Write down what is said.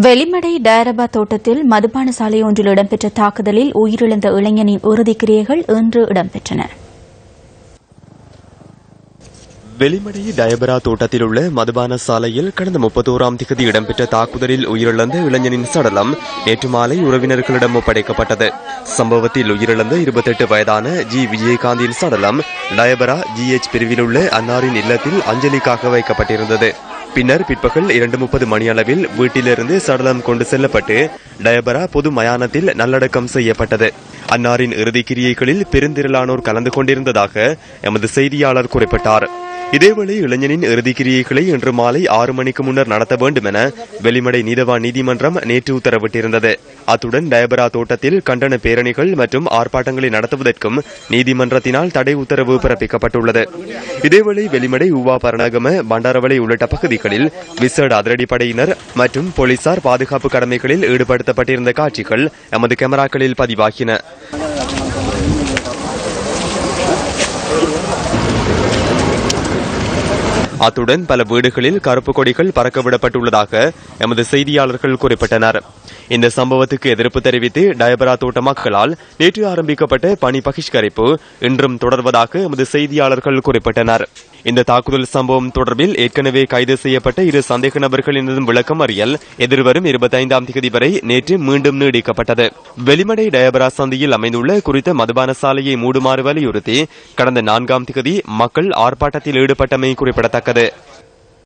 வெளிமடை டயரபா தோட்டத்தில் மதுபான சாலை ஒன்றில் இடம்பெற்ற தாக்குதலில் உயிரிழந்த இளைஞனின் இறுதிக்கிரியைகள் இன்று இடம்பெற்றன. வெளிமடை டயபரா தோட்டத்தில் உள்ள மதுபான சாலையில் கடந்த முப்பத்தோராம் திகதி இடம்பெற்ற தாக்குதலில் உயிரிழந்த இளைஞனின் சடலம் நேற்று மாலை உறவினர்களிடம் ஒப்படைக்கப்பட்டது. சம்பவத்தில் உயிரிழந்த இருபத்தெட்டு வயதான ஜி. விஜயகாந்தின் சடலம் டயபரா ஜிஎச் பிரிவில் உள்ள அன்னாரின் இல்லத்தில் அஞ்சலிக்காக வைக்கப்பட்டிருந்தது. பின்னர் பிற்பகல் இரண்டு முப்பது மணியளவில் வீட்டிலிருந்து சடலம் கொண்டு செல்லப்பட்டு டயபரா பொது மயானத்தில் நல்லடக்கம் செய்யப்பட்டது. அன்னாரின் இறுதிக் கிரியைகளில் பெருந்திரளானோர் கலந்து கொண்டிருந்ததாக எமது செய்தியாளர் குறிப்பிட்டார். இதேவேளை இளைஞனின் இறுதிக் கிரியைகளை இன்று மாலை ஆறு மணிக்கு முன்னர் நடத்த வேண்டும் என வெளிமடை நீதவான் நீதிமன்றம் நேற்று உத்தரவிட்டிருந்தது. அத்துடன் டயபரா தோட்டத்தில் கண்டன பேரணிகள் மற்றும் ஆர்ப்பாட்டங்களை நடத்துவதற்கும் நீதிமன்றத்தினால் தடை உத்தரவு பிறப்பிக்கப்பட்டுள்ளது. இதேவேளை வெளிமடை உவா பரணகம பண்டாரவளை உள்ளிட்ட பகுதிகளில் விசேட அதிரடிப்படையினர் மற்றும் போலீசார் பாதுகாப்பு கடமைகளில் ஈடுபடுத்தப்பட்டிருந்த காட்சிகள் எமது கேமராக்களில் பதிவாகின. அத்துடன் பல வீடுகளில் கருப்பு கொடிகள் பறக்கவிடப்பட்டுள்ளதாக எமது செய்தியாளர்கள் குறிப்பிட்டனர். இந்த சம்பவத்துக்கு எதிர்ப்பு தெரிவித்து டயபரா தோட்ட மக்களால் நேற்று ஆரம்பிக்கப்பட்ட பணி பகிஷ்கரிப்பு இன்றும் தொடர்வதாக எமது செய்தியாளர்கள் குறிப்பிட்டனர். இந்த தாக்குதல் சம்பவம் தொடர்பில் ஏற்கனவே கைது செய்யப்பட்ட இரு சந்தேக நபர்களினதும் விளக்கம் அறியல் எதிர்வரும் இருபத்தைந்தாம் தேதி வரை நேற்று மீண்டும் நீடிக்கப்பட்டது. வெளிமடை டயபரா சந்தியில் அமைந்துள்ள குறித்த மதுபான சாலையை மூடுமாறு வலியுறுத்தி கடந்த நான்காம் தேதி மக்கள் ஆர்ப்பாட்டத்தில் ஈடுபட்டமை குறிப்பிடத்தக்கது.